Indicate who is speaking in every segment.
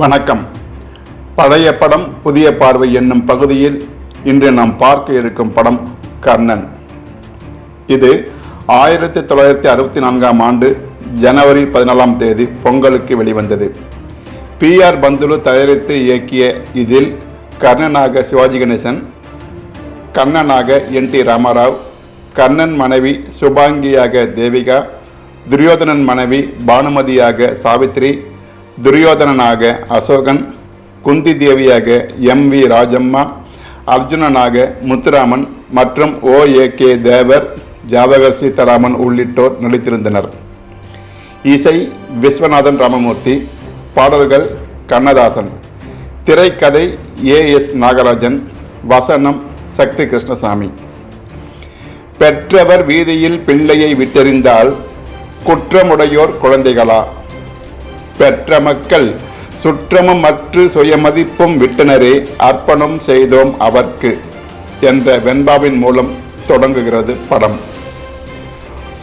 Speaker 1: வணக்கம். பழைய படம் புதிய பார்வை என்னும் பகுதியில் இன்று நாம் பார்க்க இருக்கும் படம் கர்ணன். இது ஆயிரத்தி தொள்ளாயிரத்தி அறுபத்தி நான்காம் ஆண்டு ஜனவரி பதினாலாம் தேதி பொங்கலுக்கு வெளிவந்தது. பி ஆர் பந்துலு தயாரித்து இயக்கிய இதில் கர்ணனாக சிவாஜி கணேசன் கர்ணனாக என் டி ராமராவ் கர்ணன் மனைவி சுபாங்கியாக தேவிகா துரியோதனன் மனைவி பானுமதியாக சாவித்ரி துரியோதனனாக அசோகன் குந்தி தேவியாக எம் வி ராஜம்மா அர்ஜுனனாக முத்துராமன் மற்றும் ஓ ஏ கே தேவர் ஜாதகர் சீதாராமன் உள்ளிட்டோர் நடித்திருந்தனர். இசை விஸ்வநாதன் ராமமூர்த்தி பாடல்கள் கண்ணதாசன். திரைக்கதை ஏ எஸ் நாகராஜன் வசனம் சக்தி கிருஷ்ணசாமி. பெற்றவர் வீதியில் பிள்ளையை விட்டெறிந்தால் குற்றமுடையோர் குழந்தைகளா? பெற்ற மக்கள் சுற்றமும் மற்ற சுயமதிப்பும் விட்டனரே அர்ப்பணம் செய்தோம் அவர்க்கு என்ற வெண்பாவின் மூலம் தொடங்குகிறது படம்.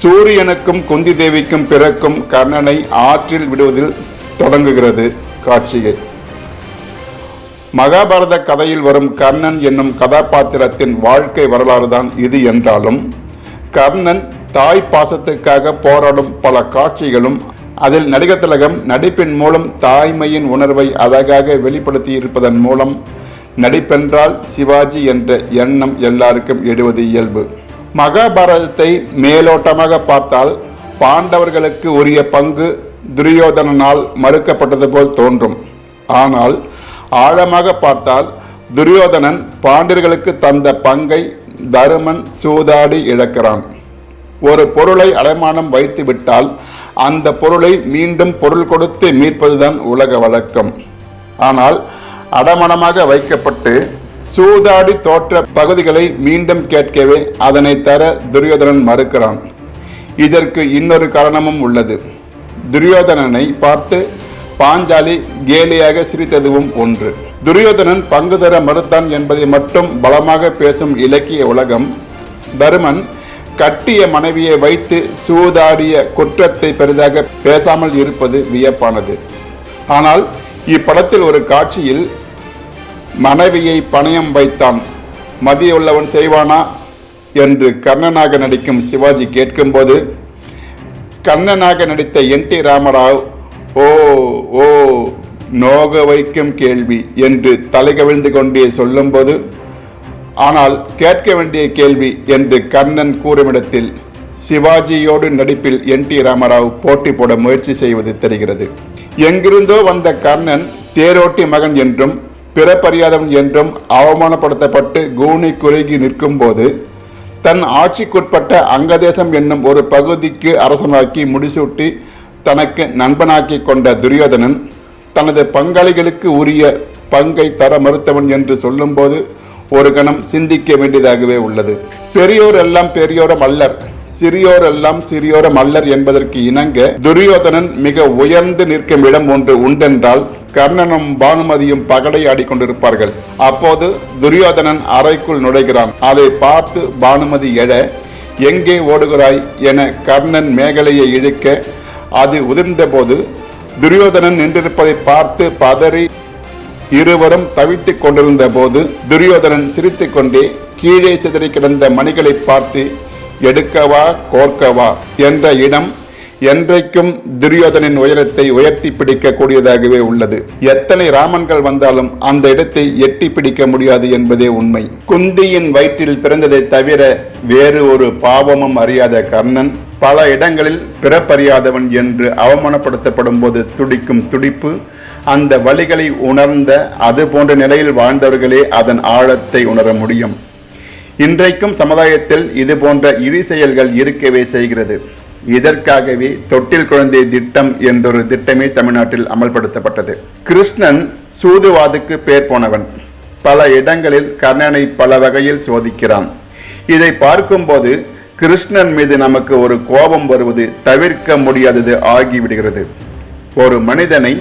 Speaker 1: சூரியனுக்கும் குந்தி தேவிக்கும் பிறக்கும் கர்ணனை ஆற்றில் விடுவதில் தொடங்குகிறது காட்சியை மகாபாரத கதையில் வரும் கர்ணன் என்னும் கதாபாத்திரத்தின் வாழ்க்கை வரலாறு தான் இது என்றாலும் கர்ணன் தாய் பாசத்துக்காக போராடும் பல காட்சிகளும் அதில் நடிகர் திலகம் நடிப்பின் மூலம் தாய்மையின் உணர்வை அழகாக வெளிப்படுத்தி இருப்பதன் மூலம் நடிப்பென்றால் சிவாஜி என்ற எண்ணம் எல்லாருக்கும் எழுவது இயல்பு. மகாபாரதத்தை மேலோட்டமாக பார்த்தால் பாண்டவர்களுக்கு உரிய பங்கு துரியோதனனால் மறுக்கப்பட்டது போல் தோன்றும். ஆனால் ஆழமாக பார்த்தால் துரியோதனன் பாண்டியர்களுக்கு தந்த பங்கை தருமன் சூதாடி இழக்கிறான். ஒரு பொருளை அடைமானம் வைத்து விட்டால் அந்த பொருளை மீண்டும் பொருள் கொடுத்து மீட்பதுதான் உலக வழக்கம். ஆனால் அடமணமாக வைக்கப்பட்டு சூதாடி தோற்ற பகுதிகளை மீண்டும் கேட்கவே அதனை தர துரியோதனன் மறுக்கிறான். இதற்கு இன்னொரு காரணமும் உள்ளது. துரியோதனனை பார்த்து பாஞ்சாலி கேலியாக சிரித்ததுவும் ஒன்று. துரியோதனன் பங்கு தர மறுத்தான் என்பதை மட்டும் பலமாக பேசும் இலக்கிய உலகம் தருமன் கட்டிய மனைவியை வைத்து சூதாடிய குற்றத்தை பெரிதாக பேசாமல் இருப்பது வியப்பானது. ஆனால் இப்படத்தில் ஒரு காட்சியில் மனைவியை பணயம் வைத்தான். மதிய உள்ளவன் செய்வானா? என்று கர்ணனாக நடிக்கும் சிவாஜி கேட்கும்போது கண்ணனாக நடித்த என் டி ராமராவ் ஓ ஓ நோக வைக்கும் கேள்வி என்று தலைகவிழ்ந்து கொண்டே சொல்லும்போது ஆனால் கேட்க வேண்டிய கேள்வி என்று கர்ணன் கூறுமிடத்தில் சிவாஜியோடு நடிப்பில் என் டி ராமராவ் போட்டி போட முயற்சி செய்வது தெரிகிறது. எங்கிருந்தோ வந்த கர்ணன் தேரோட்டி மகன் என்றும் பிறப்பறியாதவன் என்றும் அவமானப்படுத்தப்பட்டு கூனி குறுகி நிற்கும்போது தன் ஆட்சிக்குட்பட்ட அங்கதேசம் என்னும் ஒரு பகுதிக்கு அரசனாக்கி முடிசூட்டி தனக்கு நண்பனாக்கி கொண்ட துரியோதனன் தனது பங்காளிகளுக்கு உரிய பங்கை தர மறுத்தவன் என்று சொல்லும்போது ஒரு கணம் சிந்திக்க வேண்டியதாகவே உள்ளது. பெரியோர் எல்லாம் பெரியோரம் அல்லர். சிறியோர் எல்லாம் சிறியோரம் அல்லர் என்பதற்கு இணங்க துரியோதனன் மிக உயர்ந்து நிற்கும் இடம் ஒன்று உண்டென்றால் கர்ணனும் பானுமதியும் பகடை ஆடிக்கொண்டிருப்பார்கள். அப்போது துரியோதனன் அறைக்குள் நுழைகிறான். அதை பார்த்து பானுமதி எழ எங்கே ஓடுகிறாய்? என கர்ணன் மேகலையை இழுக்க அது உதிர்ந்தபோது துரியோதனன் நின்றிருப்பதை பார்த்து பதறி இருவரும் தவித்துக் கொண்டிருந்த போது துரியோதனன் சிரித்துக்கொண்டே கீழே சிதறி கிடந்த மணிகளை பார்த்து எடுக்கவா கோர்க்கவா? என்ற இடம் என்றைக்கும் துரியோதனின் உயரத்தை உயர்த்தி பிடிக்க கூடியதாகவே உள்ளது. எத்தனை ராமன்கள் வந்தாலும் அந்த இடத்தை எட்டி பிடிக்க முடியாது என்பதே உண்மை. குந்தியின் வயிற்றில் பிறந்ததை தவிர வேறு ஒரு பாவமும் அறியாத கர்ணன் பல இடங்களில் பிறப்பறியாதவன் என்று அவமானப்படுத்தப்படும் போது துடிக்கும் துடிப்பு அந்த வழிகளை உணர்ந்த அது போன்ற நிலையில் வாழ்ந்தவர்களே அதன் ஆழத்தை உணர முடியும். இன்றைக்கும் சமுதாயத்தில் இது போன்ற இழி செயல்கள் இருக்கவே செய்கிறது. இதற்காகவே தொட்டில் குழந்தை திட்டம் என்றொரு திட்டமே தமிழ்நாட்டில் அமல்படுத்தப்பட்டது. கிருஷ்ணன் சூதுவாதுக்கு பேர் போனவன். பல இடங்களில் கர்ணனை பல வகையில் சோதிக்கிறான். இதை பார்க்கும்போது கிருஷ்ணன் மீது நமக்கு ஒரு கோபம் வருவது தவிர்க்க முடியாதது ஆகிவிடுகிறது. ஒரு மனிதனை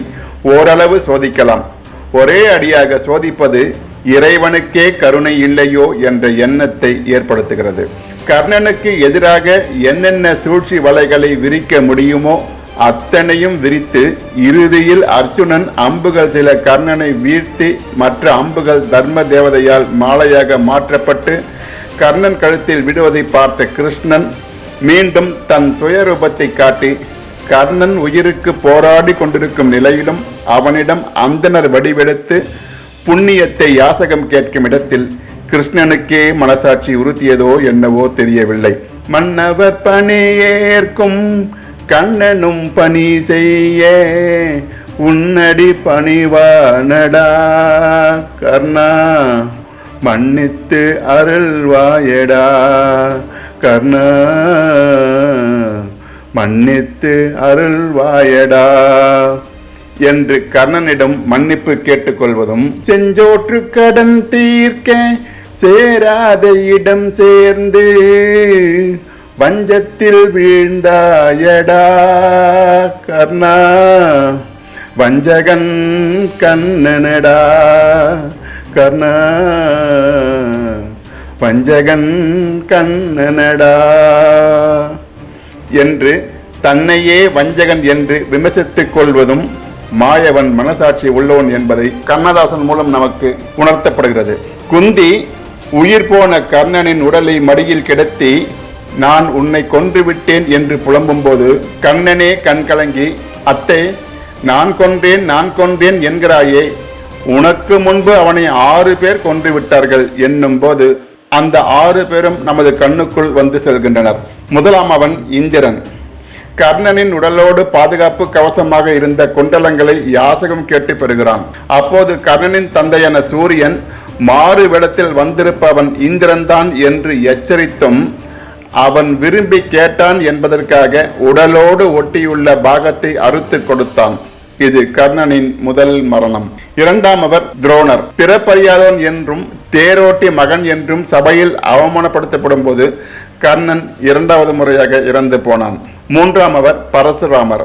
Speaker 1: ஓரளவு சோதிக்கலாம். ஒரே அடியாக சோதிப்பது இறைவனுக்கே கருணை இல்லையோ என்ற எண்ணத்தை ஏற்படுத்துகிறது. கர்ணனுக்கு எதிராக என்னென்ன சூழ்ச்சி வலைகளை விரிக்க முடியுமோ அத்தனையும் விரித்து இறுதியில் அர்ஜுனன் அம்புகள் சில கர்ணனை வீழ்த்தி மற்ற அம்புகள் தர்ம தேவதையால் மாலையாக மாற்றப்பட்டு கர்ணன் கழுத்தில் விடுவதை பார்த்த கிருஷ்ணன் மீண்டும் தன் சுயரூபத்தை காட்டி கர்ணன் உயிருக்கு போராடி கொண்டிருக்கும் நிலையிலும் அவனிடம் அந்தனர் வடிவெடுத்து புண்ணியத்தை யாசகம் கேட்கும் இடத்தில் கிருஷ்ணனுக்கே மனசாட்சி உறுத்தியதோ என்னவோ தெரியவில்லை. மன்னவர் பணியேற்கும் கண்ணனும் பணி செய்ய. உன்னடி பணிவானடா கர்ணா. மன்னித்து அருள்வாயடா கர்ணா. மன்னித்து அருள்வாயடா. என்று கர்ணனிடம் மன்னிப்பு கேட்டுக்கொள்வதும் செஞ்சோற்று கடன் தீர்க்க சேராத இடம் சேர்ந்து வஞ்சத்தில் வீழ்ந்தாயடா கர்ணா. வஞ்சகன் கண்ணனடா கர்ணா. வஞ்சகன் கண்ணனடா. என்று தன்னையே வஞ்சகன் என்று விமர்சித்துக் கொள்வதும் மாயவன் மனசாட்சி உள்ளவன் என்பதை கண்ணதாசன் மூலம் நமக்கு உணர்த்தப்படுகிறது. குந்தி உயிர் போன கர்ணனின் உடலை மடியில் கிடத்தி நான் உன்னை கொன்று விட்டேன் என்று புலம்பும்போது கண்ணனே கண் கலங்கி அத்தை நான் கொன்றேன் நான் கொன்றேன் என்கிறாயே. உனக்கு முன்பு அவனை ஆறு பேர் கொன்று விட்டார்கள். என்னும் போது அந்த ஆறு பேரும் நமது கண்ணுக்குள் வந்து செல்கின்றனர். முதலாம் அவன் இந்திரன். கர்ணனின் உடலோடு பாதுகாப்பு கவசமாக இருந்த குண்டலங்களை யாசகம் கேட்டு பெறுகிறான். அப்போது கர்ணனின் தந்தையான சூரியன் மாறு வேடத்தில் வந்திருப்பவன் இந்திரன்தான் என்று எச்சரித்தும் அவன் விரும்பி கேட்டான் என்பதற்காக உடலோடு ஒட்டியுள்ள பாகத்தை அறுத்து கொடுத்தான். இது கர்ணனின் முதல் மரணம். இரண்டாம் அவர் துரோணர். பிறப்பறியாதவன் என்றும் தேரோட்டி மகன் என்றும் சபையில் அவமானப்படுத்தப்படும் போது கர்ணன் இரண்டாவது முறையாக இறந்து போனான். மூன்றாம் அவர் பரசுராமர்.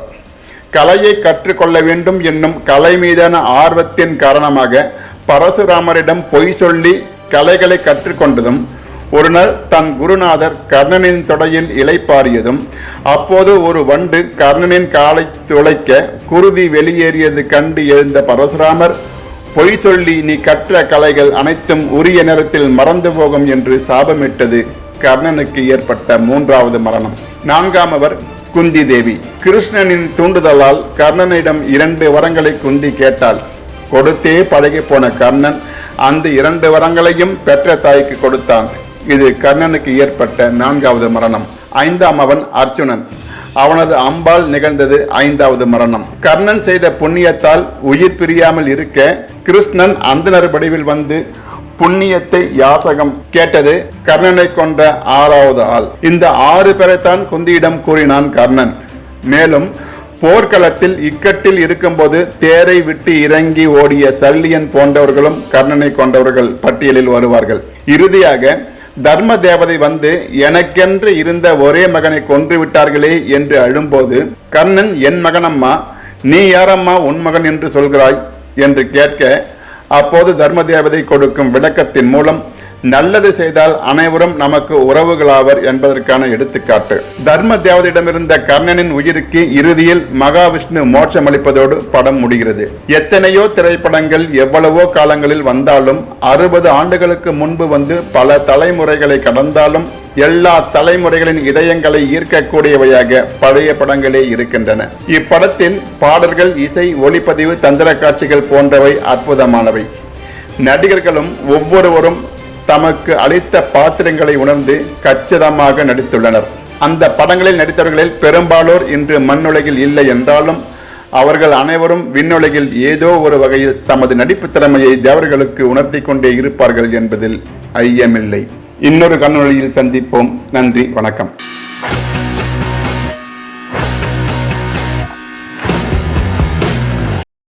Speaker 1: கலையை கற்றுக்கொள்ள வேண்டும் என்னும் கலை மீதான ஆர்வத்தின் காரணமாக பரசுராமரிடம் பொய் சொல்லி கலைகளை கற்றுக்கொண்டதும் ஒரு நாள் தன் குருநாதர் கர்ணனின் தொடையில் இலைப்பாரியதும் அப்போது ஒரு வண்டு கர்ணனின் காலை துளைக்க குருதி வெளியேறியது கண்டு எழுந்த பரசுராமர் பொய் சொல்லி நீ கற்ற கலைகள் அனைத்தும் உரிய நேரத்தில் மறந்து போகும் என்று சாபமிட்டது கர்ணனுக்கு ஏற்பட்ட மூன்றாவது மரணம். நான்காம் அவர் குந்தி தேவி. கிருஷ்ணனின் தூண்டுதலால் கர்ணனிடம் இரண்டு வரங்களை குந்தி கேட்டாள். கொடுத்தே பழகி போன கர்ணன் அந்த இரண்டு வரங்களையும் பெற்ற தாய்க்கு கொடுத்தான். இது கர்ணனுக்கு ஏற்பட்ட நான்காவது மரணம். ஐந்தாம் அவன் அர்ஜுனன். அவனது அம்பால் நிகழ்ந்தது ஐந்தாவது மரணம். கர்ணன் செய்த புண்ணியத்தால் உயிர் பிரியாமல் இருக்க கிருஷ்ணன் அந்தனர் வடிவில் வந்து புண்ணியத்தை யாசகம் கேட்டது கர்ணனை கொன்ற ஆறாவது ஆள். இந்த ஆறு பேரைத்தான் குந்தியிடம் கூறினான் கர்ணன். மேலும் போர்க்களத்தில் இக்கட்டில் இருக்கும்போது தேரை விட்டு இறங்கி ஓடிய சல்லியன் போன்றவர்களும் கர்ணனை கொண்டவர்கள் பட்டியலில் வருவார்கள். இறுதியாக தர்ம தேவதை வந்து எனக்கென்று இருந்த ஒரே மகனை கொன்று விட்டார்களே என்று அழும்போது கர்ணன் என் மகனம்மா நீ யாரம்மா உன் மகன் என்று சொல்கிறாய்? என்று கேட்க அப்போது தர்ம தேவதை கொடுக்கும் விளக்கத்தின் மூலம் நல்லது செய்தால் அனைவரும் நமக்கு உறவுகளாவர் என்பதற்கான எடுத்துக்காட்டு. தர்ம தேவதையிடமிருந்த கர்ணனின் உயிருக்கு இறுதியில் மகாவிஷ்ணு மோட்சம் அளிப்பதோடு படம் முடிகிறது. எத்தனையோ திரைப்படங்கள் எவ்வளவோ காலங்களில் வந்தாலும் அறுபது ஆண்டுகளுக்கு முன்பு வந்து பல தலைமுறைகளை கடந்தாலும் எல்லா தலைமுறைகளின் இதயங்களை ஈர்க்கக்கூடியவையாக பழைய படங்களே இருக்கின்றன. இப்படத்தில் பாடல்கள் இசை ஒளிப்பதிவு தந்திர காட்சிகள் போன்றவை அற்புதமானவை. நடிகர்களும் ஒவ்வொருவரும் தமக்கு அளித்த பாத்திரங்களை உணர்ந்து கச்சிதமாக நடித்துள்ளனர். அந்த படங்களில் நடித்தவர்களில் பெரும்பாலோர் இன்று மண்ணுலகில் இல்லை என்றாலும் அவர்கள் அனைவரும் விண்ணுலகில் ஏதோ ஒரு வகையில் தமது நடிப்பு திறமையை தேவர்களுக்கு உணர்த்தி கொண்டே இருப்பார்கள் என்பதில் ஐயமில்லை. இன்னொரு கண்ணொலியில் சந்திப்போம். நன்றி. வணக்கம்.